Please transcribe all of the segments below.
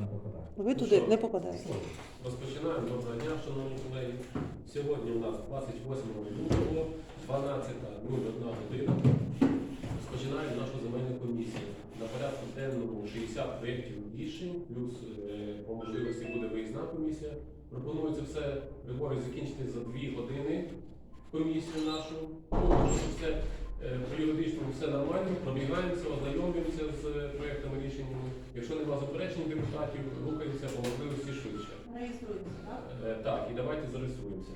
не попадає. Ви Ну туди що? не попадаєте. Розпочинаємо. Доброго дня, шановні колеги. Сьогодні у нас 28 лютого, 12.01 година. Розпочинаємо нашу земельну комісію. На порядку денному 60 проєктів рішень, плюс е, по можливості буде виїзна комісія. Пропонується все, Григорій, закінчити за 2 години комісію нашу. Ну, все по юридичному все нормально, пробігаємося, ознайомлюємося з е, проєктами рішеннями. Якщо немає заперечень депутатів, рухаємося по можливості швидше. Реєструємося, так? Е, Так, і давайте зареєструємося.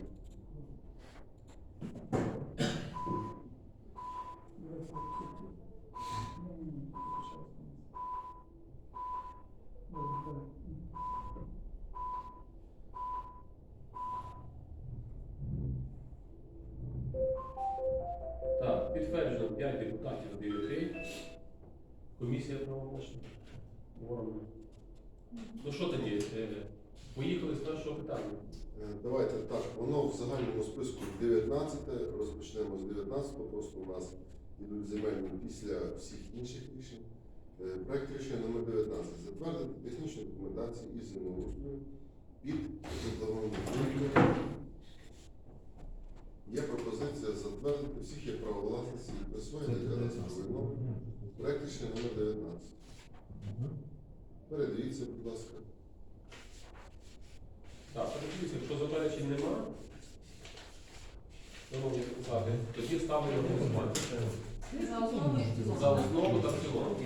Що тоді? Е, Поїхали з першого питання. Е, Давайте так, воно в загальному списку 19, розпочнемо з 19, просто у нас йдуть земельні після всіх інших рішень. Е, Проект рішення номер 19. Затвердити технічну документацію із землеустрою під житловим будинком. Є пропозиція затвердити всіх як право власності і присвоєння кадастрової номер. Проект рішення номер 19. Передивіться, будь ласка. Так, передивіться, якщо заперечень нема, шановні депутати, тоді ставлю на голосування. За основу і в цілому. За основу та в цілому.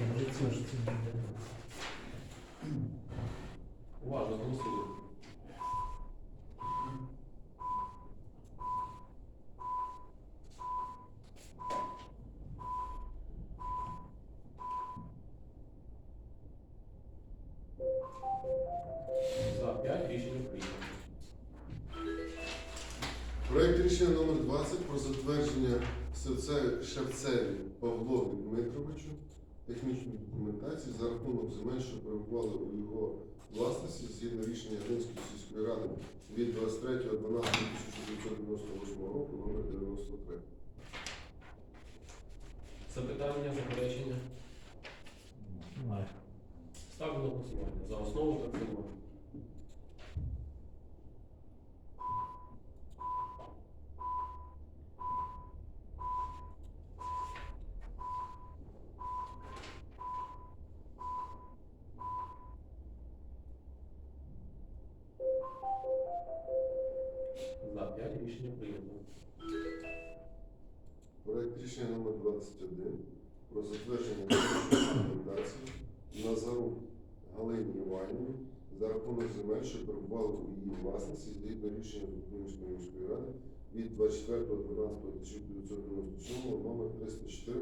Уважно голосуємо. Шевцеві Павлові Дмитровичу технічної документації за рахунок земель, що перебували у його власності згідно рішення Глинської сільської ради від 23.12.1998 року номер 93. Запитання, заперечення. Немає. Ставлю на голосування. За основу та цілому. Власності згідно рішення Дубинської міської ради від 24.12.1997 номер 304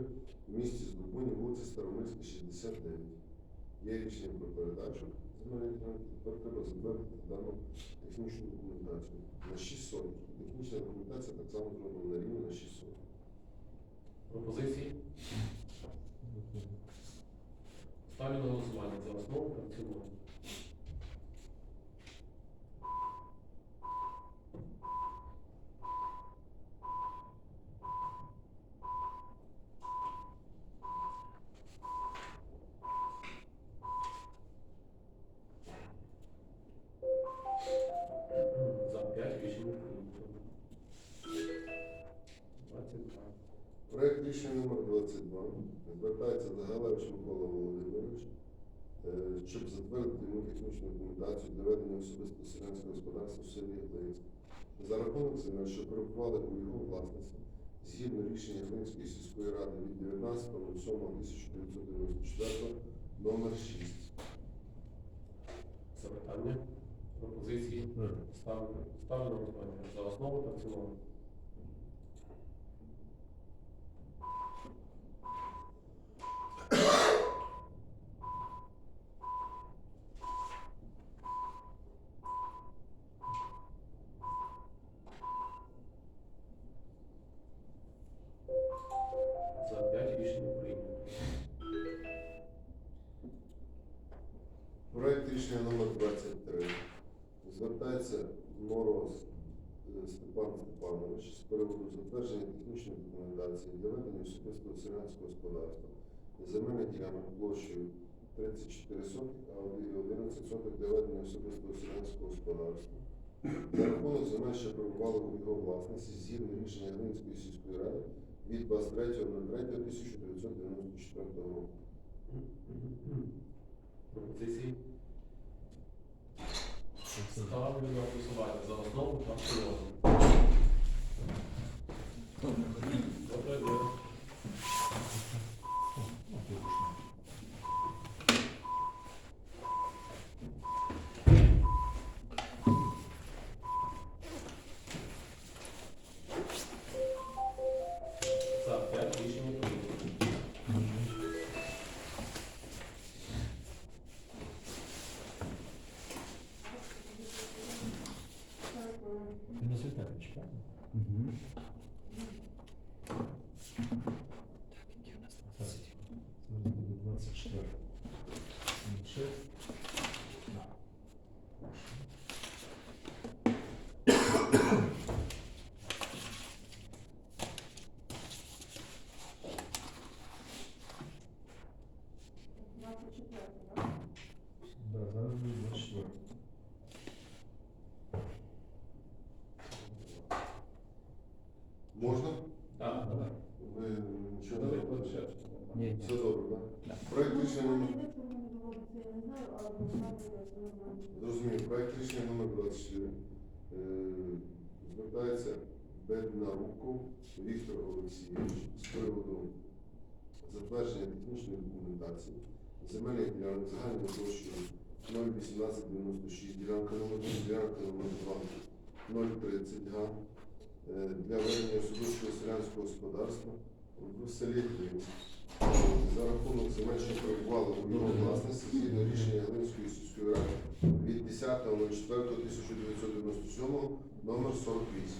в місті Здобуні, вулиця Старомирська, 69. Є рішення про передачу земельної тепер треба дану технічну документацію на 6 сотень. Технічна документація так само зроблена на рівні на 6 сотень. Пропозиції? Ставлю на голосування за основу та в цілому. Рішення номер 22 звертається до Галевич Микола Володимирович, е, щоб затвердити йому технічну документацію для ведення особисто селянського господарства в селі Глинськ. За рахунок земель, що перебували у його власності, згідно рішення Глинської сільської ради від 19.07.1994 номер 6. Запитання? Пропозиції? Ставлю, ставлю на голосування за основу та в цілому. Господарства земельних ділянок площею 34 сотки, а 11 соток для ведення особистого селянського господарства. За рахунок земель, що перебували у його власності, згідно рішення Глинської сільської ради від 23.03.1994 року. Пропозиції? Ставлю на голосування за основу та в цілому. Можна? Так, Давай. Ви нічого не Давай, робите? Ні, Все добре, так? Да. Проект рішення номер. Зрозумів, проект рішення номер 24 е, звертається Беднаруков Віктор Олексійович з приводу затвердження технічної документації земельних ділянок загальною площею 01896, ділянка номер 1, ділянка номер 2, 030 га е, для ведення особистого селянського господарства в селі Глин. За рахунок земель, що перебували у його власності, згідно рішення Глинської сільської ради від 10.04.1997 номер 48.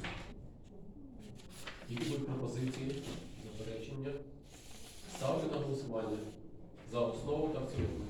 Які будуть пропозиції, заперечення? Ставлю на голосування за основу та в цілому.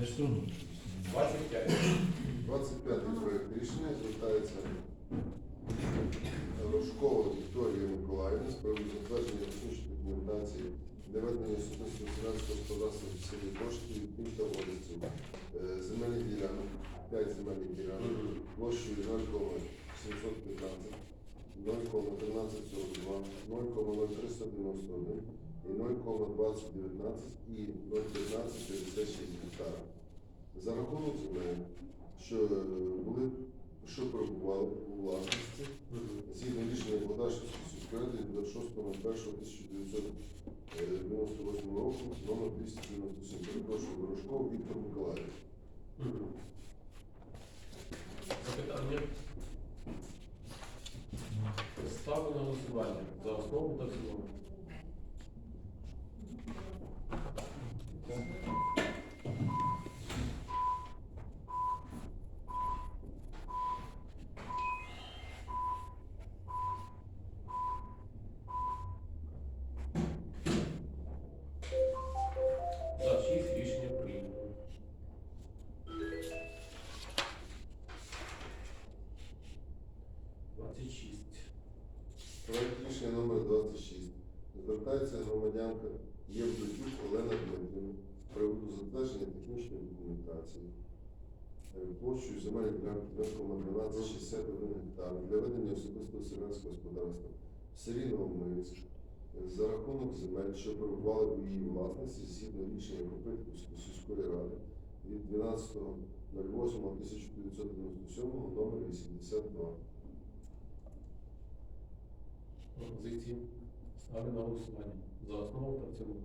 Ж трудно. 25. 25 проект рішення звертається Рожкова Вікторія Миколаївна з приводу затвердження технічної документації для ведення особистого селянського господарства в селі Кошти від міста Одесів. Е, Земельних ділянок, 5 земельних ділянок, площею 0,715, 0,1342, 0,0391 і 0,2019 і 0,1556 гектара. За рахунок земель, що е, були, що перебували у власності, згідно рішення Богдашівської сільської ради від 26.01.1998 року, номер 297, перепрошую, Ворожков Віктор Миколаївич. Запитання? Ставлю на голосування за основу та цілому. За 6 рішення прийнято. Двадцять шість. Проект рішення номер 26. Звертається громадянка. Євдотюк Олена Дмитрівна з приводу затвердження технічної документації е, площею земельної ділянки 0,1261 гектар для ведення особистого селянського господарства в селі Новомирськ е, за рахунок земель, що перебували у її власності згідно рішення Копитківської сільської ради від 12.08.1997 номер 82. Пропозиції. Ставлю на голосування. За основу та в цілому.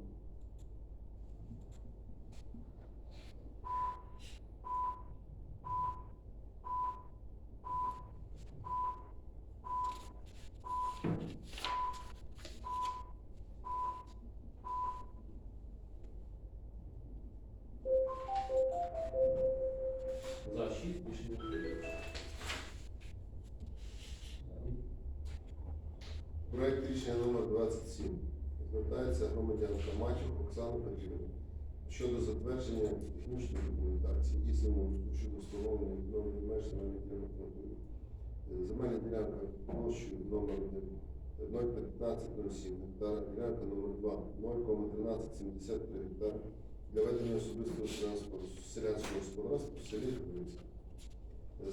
Проект рішення номер 27. Звертається громадянка Матюк Оксана Петрівна щодо затвердження технічної документації і землеустрою щодо встановлення відновлення меж земельних ділянок. Е, Земельна ділянка площею номер 01507 гектара, ділянка номер 2 0,1373 гектара для ведення особистого транспорту селянського господарства в селі Грибниця.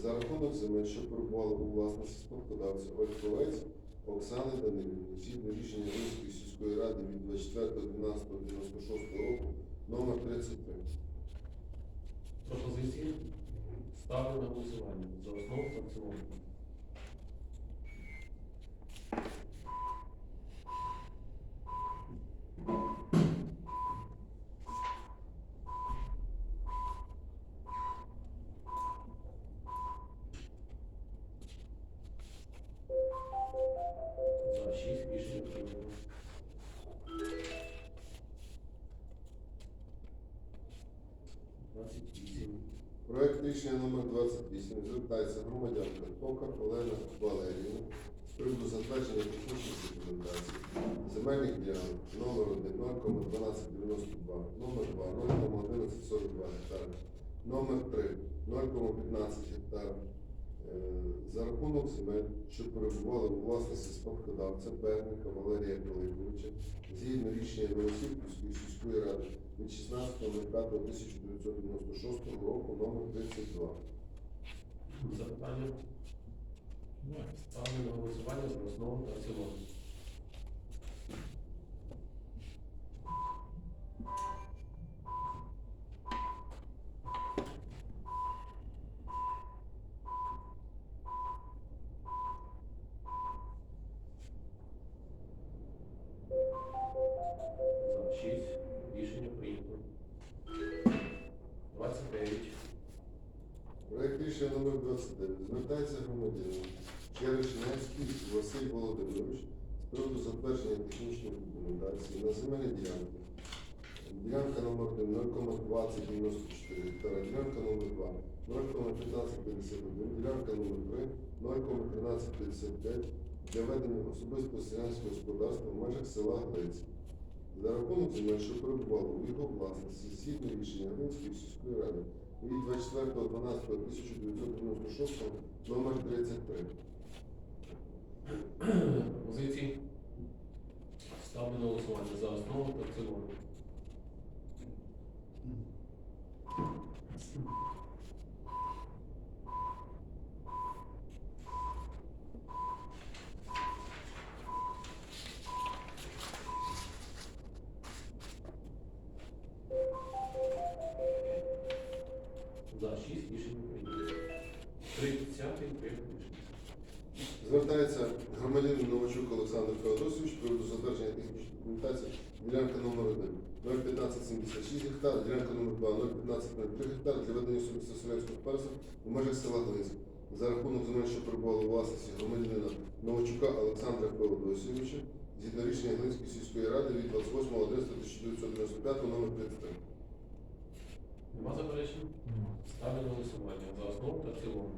За рахунок земель, що перебували у власності спадкодавця Ольховець Оксани Данилівни, згідно рішення Львівської сільської ради від 24.12.96 року номер 33. Пропозиції ставлю на голосування. За основу та цілому. Проект рішення номер 28 звертається громадянка Токар Олена Валеріївна з приводу затвердження технічної документації земельних ділянок номер 1 0,1292, номер 2 0,1142 гектара, номер 3 0,15 гектара. За рахунок земель, що перебували у власності спадкодавця Берника Валерія Пилиповича, згідно рішення Новосілківської сільської ради від 16.05.1996 року номер 32. Запитання? Немає. Ставлю на голосування за основу та в цілому. Звертається громадянин Черешневський Василь Володимирович з приводу затвердження технічної документації на земельні ділянки. Ділянка номер 1 0,2094 гектара, ділянка номер 2 0,1551, ділянка номер 3 0,1355 для ведення особистого селянського господарства в межах села Глець. За рахунок земель, що перебували у його власності, згідно рішення Глинської сільської ради від 24.12.1996 номер 33. Позиції. Ставлю на голосування за основу та в цілому. Звертається громадянин Новачук Олександр Феодосович приводу затвердження технічної документації ділянка номер 1 01576 гектар, ділянка номер 2 01503 гектар для ведення селянського господарства у межах села Глинськ. За рахунок земель, що перебували у власності громадянина Новачука Олександра Феодосійовича, згідно рішення Глинської сільської ради від 28.11.1995 номер 33. Нема заперечень? Ставлю на голосування за основу та в цілому.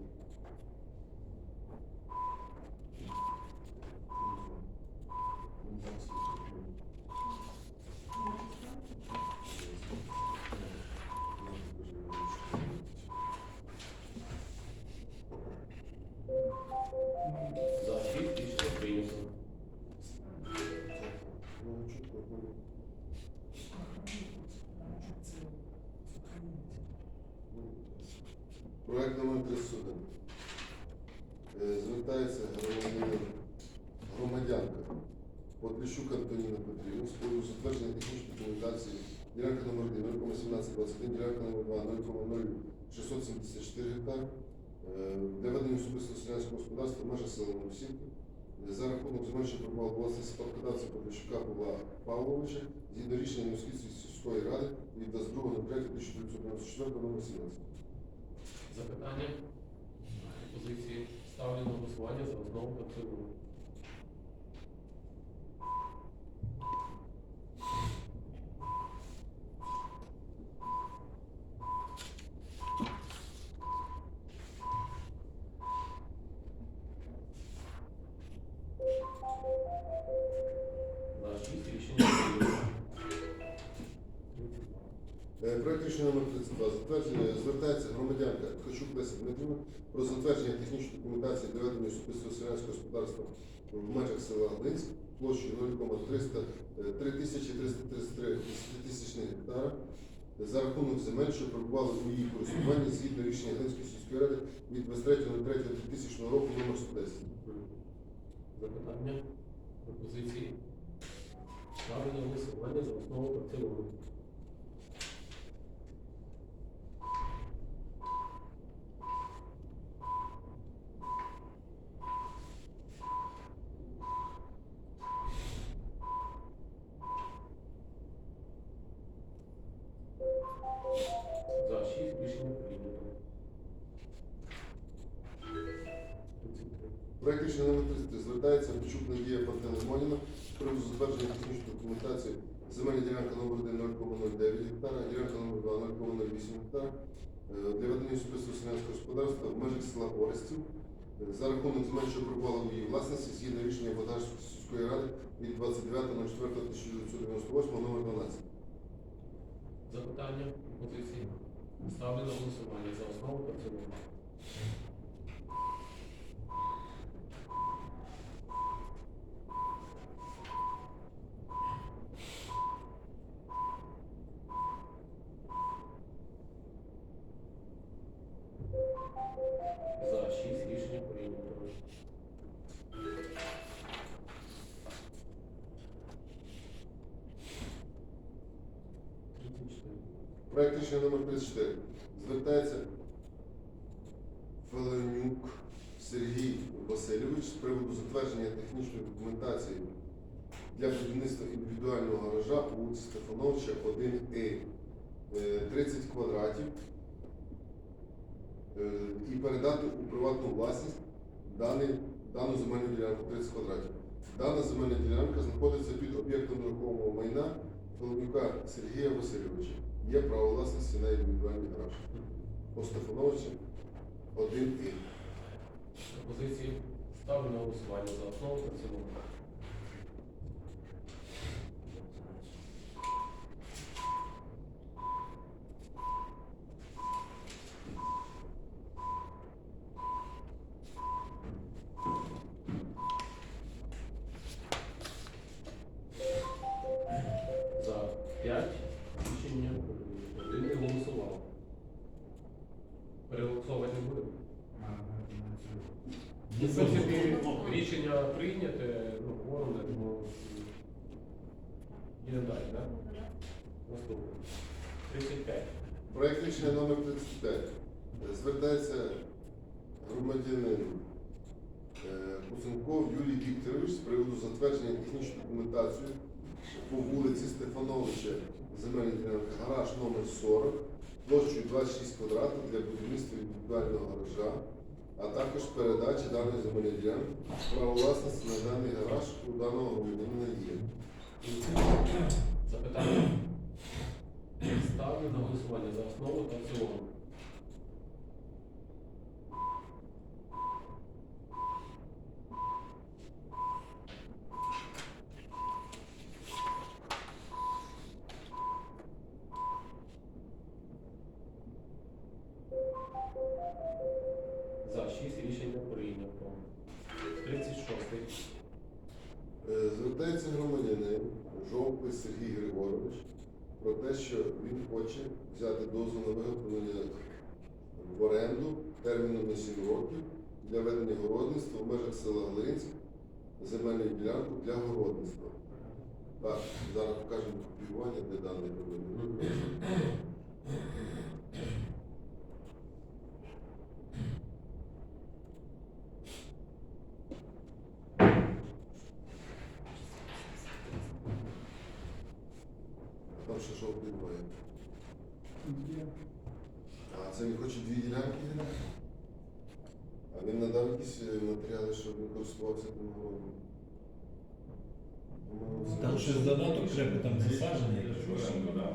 Громадянка Подрищук Антоніна Петрівна з приводу затвердження технічної документації ділянка номер 1 0,1721, ділянка номер 2 0,0674 гектар е, для ведення особистого селянського господарства в межах Новосілки за рахунок що прибував власність спадкодавця Подрищука Павла Павловича згідно рішення Новосілківської сільської ради від 22.03.1994 номер 17. Запитання? Позиції. Ставлю на голосування за основу та. Рішення номер 32. Затвердження звертається громадянка Ткачук Леся Дмитрівна про затвердження технічної документації для ведення особистого селянського господарства в межах села Глинськ площею 0,300 е, 3333 тисячних гектара за рахунок земель, що перебували у її користуванні згідно рішення Глинської сільської ради від 23.03.2000 року номер 110. Запитання? Пропозиції? Ставлю на голосування за основу та. 0,08 гектар для ведення особистого господарства в межах села Орестів е, за рахунок земель, що прибували у її власності згідно рішення Богданської сільської ради від 29.04.1998 номер 12. Запитання, пропозиції? Ставлю на голосування за основу цілому. Проект рішення номер 34 звертається Феленюк Сергій Васильович з приводу затвердження технічної документації для будівництва індивідуального гаража по вулиці Стефановича 1І Е, 30 квадратів е, і передати у приватну власність даний, дану земельну ділянку 30 квадратів. Дана земельна ділянка знаходиться під об'єктом нерухомого майна Феленюка Сергія Васильовича. Є право власності на індивідуальні гроші. По Стефановича один і. Пропозиції ставлю на голосування за основу та цілому. Прийняте, ну, кворум, я думаю, йдемо далі, так? Наступне. 35. Проект рішення номер 35. Звертається громадянин е, Куценков Юрій Вікторович з приводу затвердження технічної документації по вулиці Стефановича ділянка гараж номер 40 площею 26 квадратів для будівництва індивідуального гаража, а також передачі даної земельної право власності на даний гараж у даного громадянина є. Запитання. Ставлю на голосування за основу та в цілому. Села земельну ділянку для городництва. Так, зараз покажемо купівання, де даний громадянин. Ну,